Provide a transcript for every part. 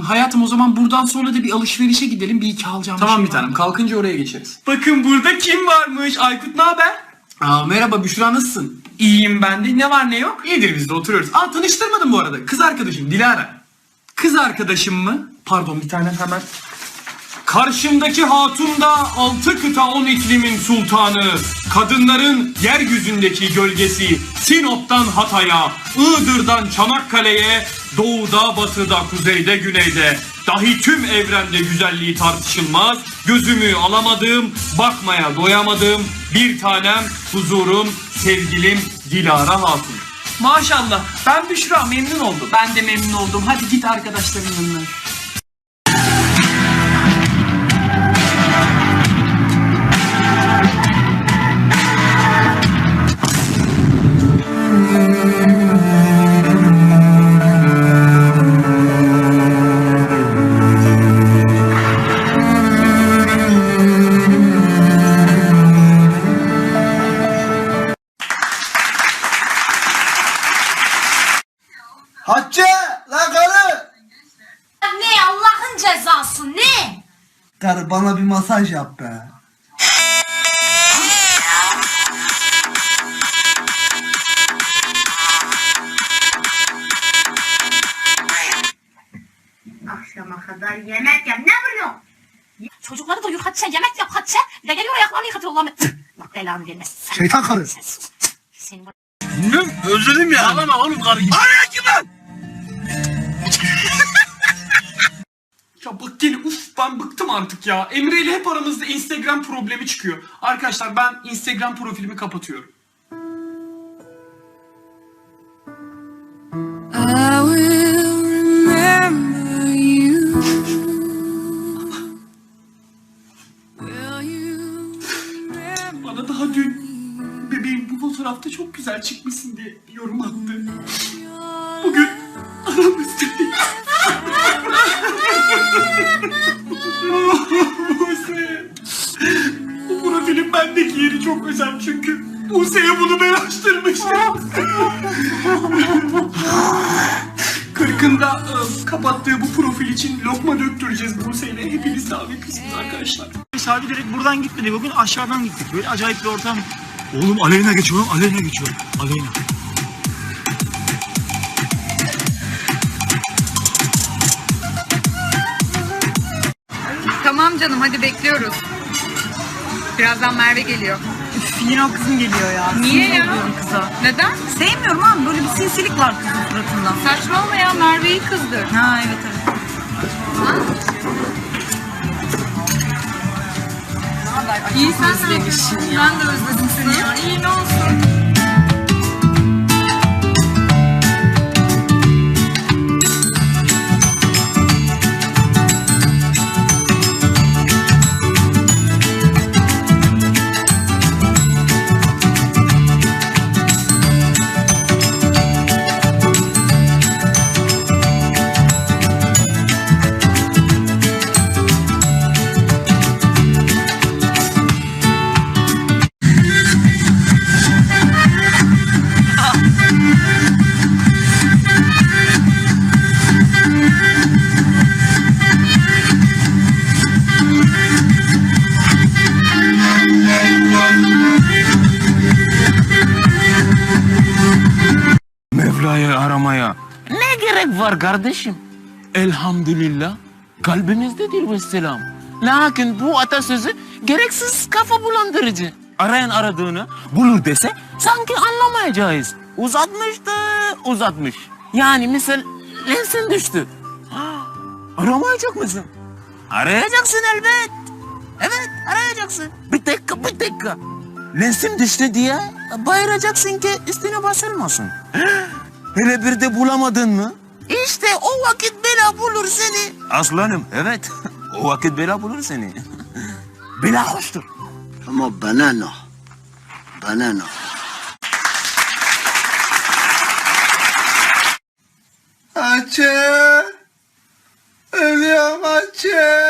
Hayatım o zaman buradan sonra da bir alışverişe gidelim. Bir iki alacağım Tamam bir bir şey var. tanem kalkınca oraya geçeriz. Bakın burada kim varmış? Aykut ne haber? Aa, merhaba Büşra nasılsın? İyiyim ben de. Ne var ne yok? İyidir biz de oturuyoruz. Aa tanıştırmadım bu arada. Kız arkadaşım Dilara. Kız arkadaşım mı? Pardon bir tane hemen. Karşımdaki hatun da altı kıta on iklimin sultanı. Kadınların yeryüzündeki gölgesi. Sinop'tan Hatay'a, Iğdır'dan Çanakkale'ye, doğuda, batıda, kuzeyde, güneyde. Dahi tüm evrende güzelliği tartışılmaz. Gözümü alamadığım, bakmaya doyamadığım bir tanem, huzurum, sevgilim Dilara Hatun. Maşallah. Ben Büşra memnun oldum. Ben de memnun oldum. Hadi git arkadaşların yanına. Allah'ım. Bak belanı vermesin. Şeytan karı. Seni var- Özledim ya. Ağlama oğlum karı gibi. Araya kim lan? Ya bak gene uf ben bıktım artık ya. Emre ile hep aramızda Instagram problemi çıkıyor. Arkadaşlar ben Instagram profilimi kapatıyorum. Güzel çıkmışsın diye yorum attı. Bugün aramızda Buse. Bu profilin bendeki yeri çok özel çünkü Buse'ye bunu ben. Kırkında e, kapattığı bu profil için lokma döktüreceğiz Buse'yle. Hepiniz davetlisiniz arkadaşlar. Abi direkt buradan gitmedi. Bugün aşağıdan gittik. Böyle acayip bir ortam. Oğlum Aleyna geçiyorum. Aleyna geçiyorum. Aleyna. Tamam canım hadi bekliyoruz. Birazdan Merve geliyor. Üf, yine o kızım geliyor ya. Niye Sinir ya? oluyorum kıza. Neden? Sevmiyorum abi böyle bir sinsilik var kızın suratında. Saçmalama ya Merve'yi kızdır. Ha evet evet. İyi sen de. Ben de özledim seni. İyi ne olsun. Aramaya ne gerek var kardeşim? Elhamdülillah kalbimizdedir ve selam. Lakin bu atasözü gereksiz kafa bulandırıcı. Arayan aradığını bulur dese sanki anlamayacağız. Uzatmış da uzatmış. Yani misal lensin düştü. Ha, Aramayacak mısın? Arayacaksın elbet. Evet arayacaksın. Bir dakika bir dakika. Lensim düştü diye bayıracaksın ki üstüne basılmasın. Hele bir de bulamadın mı? İşte o vakit bela bulur seni. Aslanım evet. o vakit bela bulur seni. bela hoştur. Ama bana ne? Bana ne? Hatice. Ölüyorum Hatice.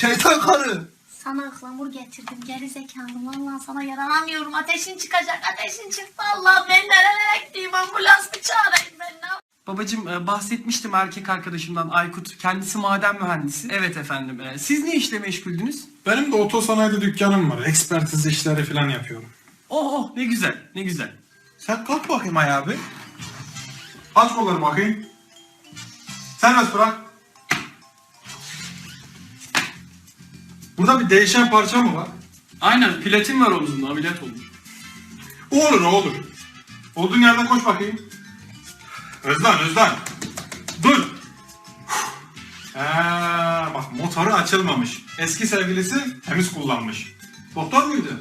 Şeytan karı. Sana ıhlamur getirdim geri zekalı. Vallahi sana yaranamıyorum. Ateşin çıkacak. Ateşin çıktı Allah. Ben nereye gideyim? Ambulans mı çağırayım ben? Ne Babacım e, bahsetmiştim erkek arkadaşımdan Aykut. Kendisi maden mühendisi. Evet efendim. E, Siz ne işle meşguldünüz? Benim de otosanayide dükkanım var. Ekspertiz işleri falan yapıyorum. Oh oh ne güzel ne güzel. Sen kalk bakayım ayağa bir. Aç kolları bakayım. Serbest bırak. Burada bir değişen parça mı var? Aynen platin var omzunda ameliyat olmuş. Olur olur. Olduğun yerden koş bakayım. Özlan Özlan. Dur. Ee, bak motoru açılmamış. Eski sevgilisi temiz kullanmış. Doktor muydu?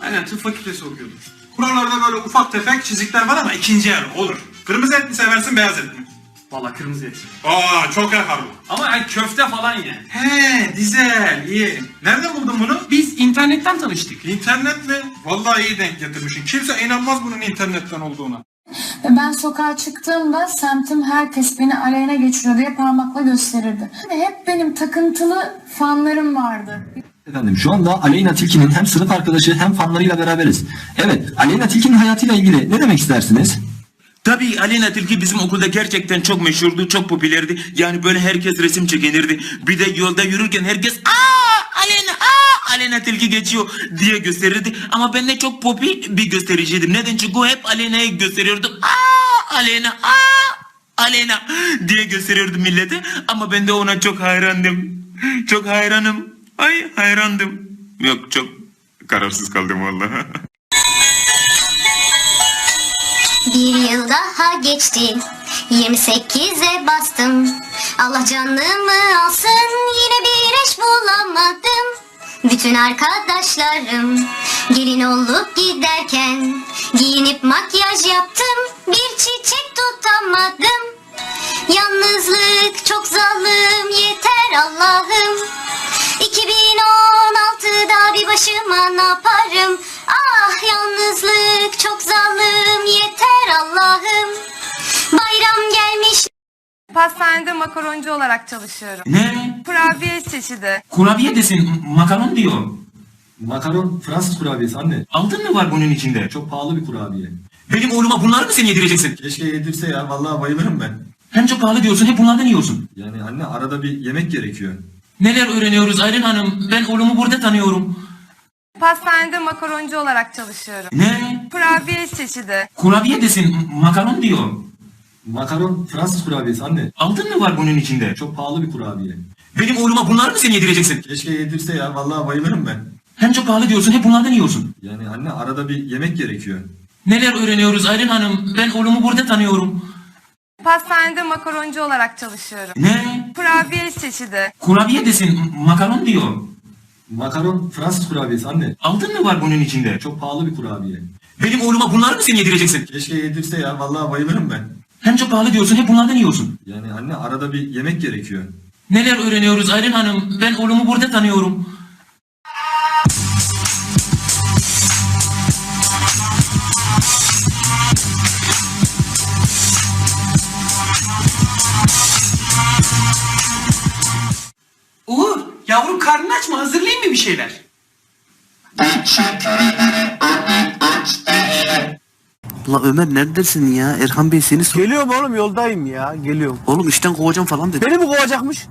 Aynen tıp fakültesi okuyordu. Buralarda böyle ufak tefek çizikler var ama ikinci el olur. Kırmızı et mi seversin beyaz et mi? Valla kırmızı et. Aa çok yakar bu. Ama yani köfte falan yani. He dizel iyi. Nereden buldun bunu? Biz internetten tanıştık. İnternet mi? Vallahi iyi denk getirmişsin. Kimse inanmaz bunun internetten olduğuna. Ve ben sokağa çıktığımda semtim herkes beni aleyhine geçiriyor diye parmakla gösterirdi. Ve hep benim takıntılı fanlarım vardı. Efendim şu anda Aleyna Tilki'nin hem sınıf arkadaşı hem fanlarıyla beraberiz. Evet Aleyna Tilki'nin hayatıyla ilgili ne demek istersiniz? Tabii Aleyna Tilki bizim okulda gerçekten çok meşhurdu, çok popülerdi. Yani böyle herkes resim çekinirdi. Bir de yolda yürürken herkes aa Aleyna aa Aleyna Tilki geçiyor diye gösterirdi. Ama ben de çok popüler bir göstericiydim. Neden? Çünkü hep Aleyna'yı gösteriyordum. Aa Aleyna aa Aleyna diye gösteriyordum millete. Ama ben de ona çok hayrandım. Çok hayranım. Ay hayrandım. Yok çok kararsız kaldım vallahi. Bir yıl daha geçti. 28'e bastım. Allah canımı alsın Yine bir eş bulamadım. Bütün arkadaşlarım Gelin olup giderken Giyinip makyaj yaptım. Bir çiçek tutamadım. Yalnızlık çok zalim Yeter Allah'ım. 2016'da bir başıma ne yaparım? Ah yalnızlık çok zalim Allah'ım Bayram gelmiş Pastanede makaroncu olarak çalışıyorum. Ne? Kurabiye çeşidi. Kurabiye desin makaron diyor. Makaron Fransız kurabiyesi anne. Altın mı var bunun içinde? Çok pahalı bir kurabiye. Benim oğluma bunları mı sen yedireceksin? Keşke yedirse ya vallahi bayılırım ben. Hem çok pahalı diyorsun hep bunlardan yiyorsun. Yani anne arada bir yemek gerekiyor. Neler öğreniyoruz Aylin Hanım? Ben oğlumu burada tanıyorum. Pastanede makaroncu olarak çalışıyorum. Ne? Kurabiye çeşidi. Kurabiye desin makaron diyor. Makaron Fransız kurabiyesi anne. Altın mı var bunun içinde? Çok pahalı bir kurabiye. Benim oğluma bunları mı sen yedireceksin? Keşke yedirse ya vallahi bayılırım ben. Hem çok pahalı diyorsun hep bunlardan yiyorsun. Yani anne arada bir yemek gerekiyor. Neler öğreniyoruz Aylin Hanım? Ben oğlumu burada tanıyorum. Pastanede makaroncu olarak çalışıyorum. Ne? Kurabiye çeşidi. Kurabiye desin makaron diyor. Makaron Fransız kurabiyesi anne. Altın mı var bunun içinde? Çok pahalı bir kurabiye. Benim oğluma bunları mı sen yedireceksin? Keşke yedirse ya vallahi bayılırım ben. Hem çok pahalı diyorsun hep bunlardan yiyorsun. Yani anne arada bir yemek gerekiyor. Neler öğreniyoruz Aylin Hanım? Ben oğlumu burada tanıyorum. Uğur yavrum karnın aç mı mı bir şeyler? La Ömer neredesin ya? Erhan Bey seni sor... Geliyorum oğlum yoldayım ya. Geliyorum. Oğlum işten kovacağım falan dedi. Beni mi kovacakmış?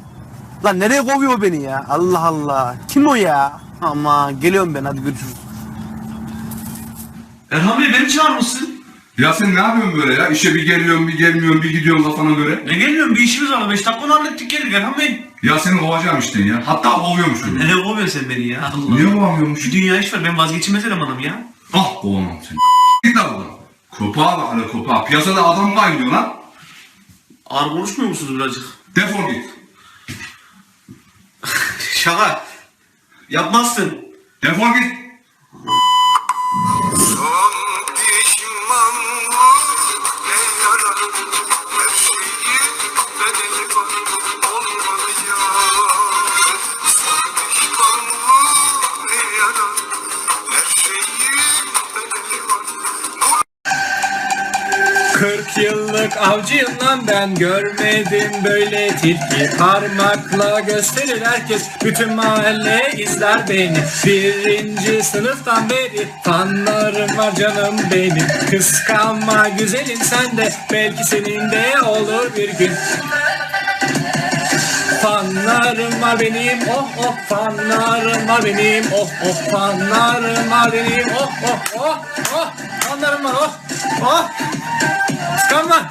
Lan nereye kovuyor beni ya? Allah Allah. Kim o ya? Ama geliyorum ben hadi görüşürüz. Erhan Bey beni çağırmışsın. Ya sen ne yapıyorsun böyle ya? İşe bir geliyorsun bir gelmiyorsun bir gidiyorsun kafana göre. Ne geliyorum bir işimiz var 5 dakika onu hallettik geldik Erhan Bey. Ya seni kovacağım işte ya. Hatta kovuyormuşum. Ne kovuyorsun sen beni ya Allah. Niye kovamıyormuş? Şu dünya iş var ben vazgeçilmez elemanım ya. Ah kovamam seni. Git lan buradan. Kopağa bak hele kopağa. Piyasada adam kaynıyor lan. Ağır konuşmuyor musunuz birazcık? Defol git. Şaka. Yapmazsın. Defol git. 40 yıllık avcıyım lan ben görmedim böyle tilki. Parmakla gösterir herkes bütün mahalle izler beni. Birinci sınıftan beri fanlarım var canım benim. Kıskanma güzelim sen de belki senin de olur bir gün. Fanlarım var benim oh oh. Fanlarım var benim oh oh. Fanlarım var benim oh oh oh oh. Fanlarım var oh oh Come on.